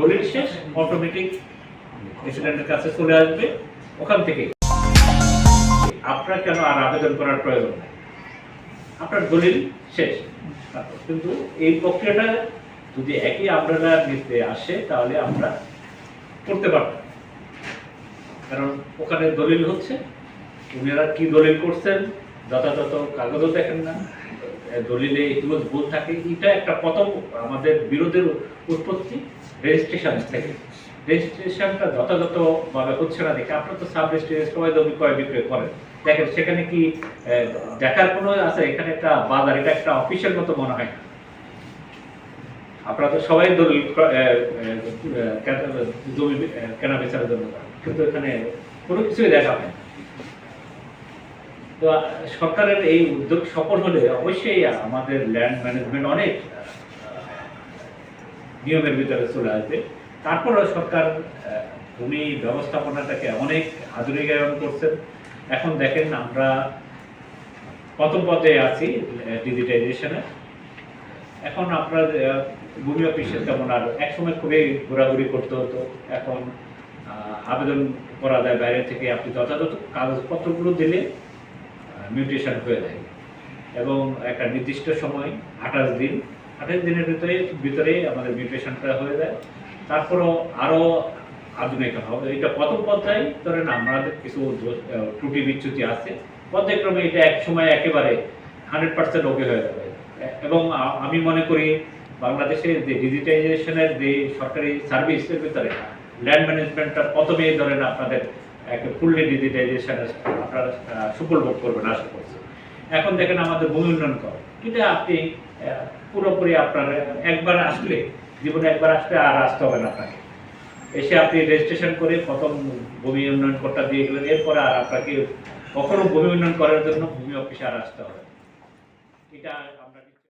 দলিল শেষ অটোমেটিক প্রেসিডেন্টের কাছে চলে আসবে, ওখান থেকে আপনার কেন আর আবেদন করার প্রয়োজন নেই? আপনার দলিল শেষ। কিন্তু এই প্রক্রিয়াটা যদি একই আমরালার নিতে আসে, তাহলে আমরা করতে পারতাম কারণ ওখানে দলিল হচ্ছে, উনারা কি দলিল করছেন, যথাযথ কাগজও দেখেন না। দলিলে ইতিমধ্যে ভুল থাকে। এটা একটা প্রথম আমাদের বিরোধের উৎপত্তি রেজিস্ট্রেশন থেকে। রেজিস্ট্রেশনটা যথাযথভাবে হচ্ছে না দেখে। আপনার তো সাব রেজিস্ট্রেশন সবাই জমি ক্রয় বিক্রয় করেন। দেখেন, সেখানে কি দেখার কোনো আছে? এখানে একটা বাজার, এটা একটা অফিসের মতো মনে হয় না। আপনারা তো সবাই দলিল জমি কেনা বেচার জন্য কিন্তু এখানে কোনো কিছুই দেখা হয় তো সরকারের এই উদ্যোগ সফল হলে অবশ্যই আমাদের ল্যান্ড ম্যানেজমেন্ট অনেক নিয়মের ভিতরে চলে আসবে। তারপরেও সরকার ভূমি ব্যবস্থাপনাটাকে অনেক আধুনিকায়ন করছেন। এখন দেখেন আমরা প্রথম পর্যায়ে আছি ডিজিটাইজেশনে এখন আপনার ভূমি অফিসে তেমন আর একসময় খুবই ঘোরাঘুরি করতে হতো। এখন আবেদন করা যায় বাইরে থেকে। আপনি যথাযথ কাগজপত্রগুলো দিলে মিউটেশন হয়ে যায়। এবং একটা নির্দিষ্ট সময়, আঠাশ দিন, আঠাশ দিনের ভিতরে ভিতরে আমাদের মিউটেশনটা হয়ে যায়। তারপরও আরও আধুনিক হবে। এটা প্রথম পর্যায়ে ধরেন আমাদের কিছু ত্রুটি বিচ্যুতি আছে। পর্যায়ক্রমে এটা এক সময় একেবারে হান্ড্রেড পার্সেন্ট ওকে হয়ে যাবে। এবং আমি মনে করি বাংলাদেশে যে ডিজিটাইজেশনের যে সরকারি সার্ভিসের ভিতরে ল্যান্ড ম্যানেজমেন্টটা প্রথমেই ধরেন আপনাদের একটা ফুললি ডিজিটাইজেশন আপনারা সুফল ভোগ করবেন, আশা করছি। এখন দেখেন আমাদের ভূমি উন্নয়ন কর। কিন্তু আপনি পুরোপুরি আপনার, একবার আসলে, জীবনে একবার আসলে আর আসতে হবে না আপনাকে। এসে আপনি রেজিস্ট্রেশন করে প্রথম ভূমি উন্নয়ন করটা দিয়ে গেলেন এরপরে আর আপনাকে কখনো ভূমি উন্নয়ন করার জন্য ভূমি অফিসে আর আসতে হবে এটা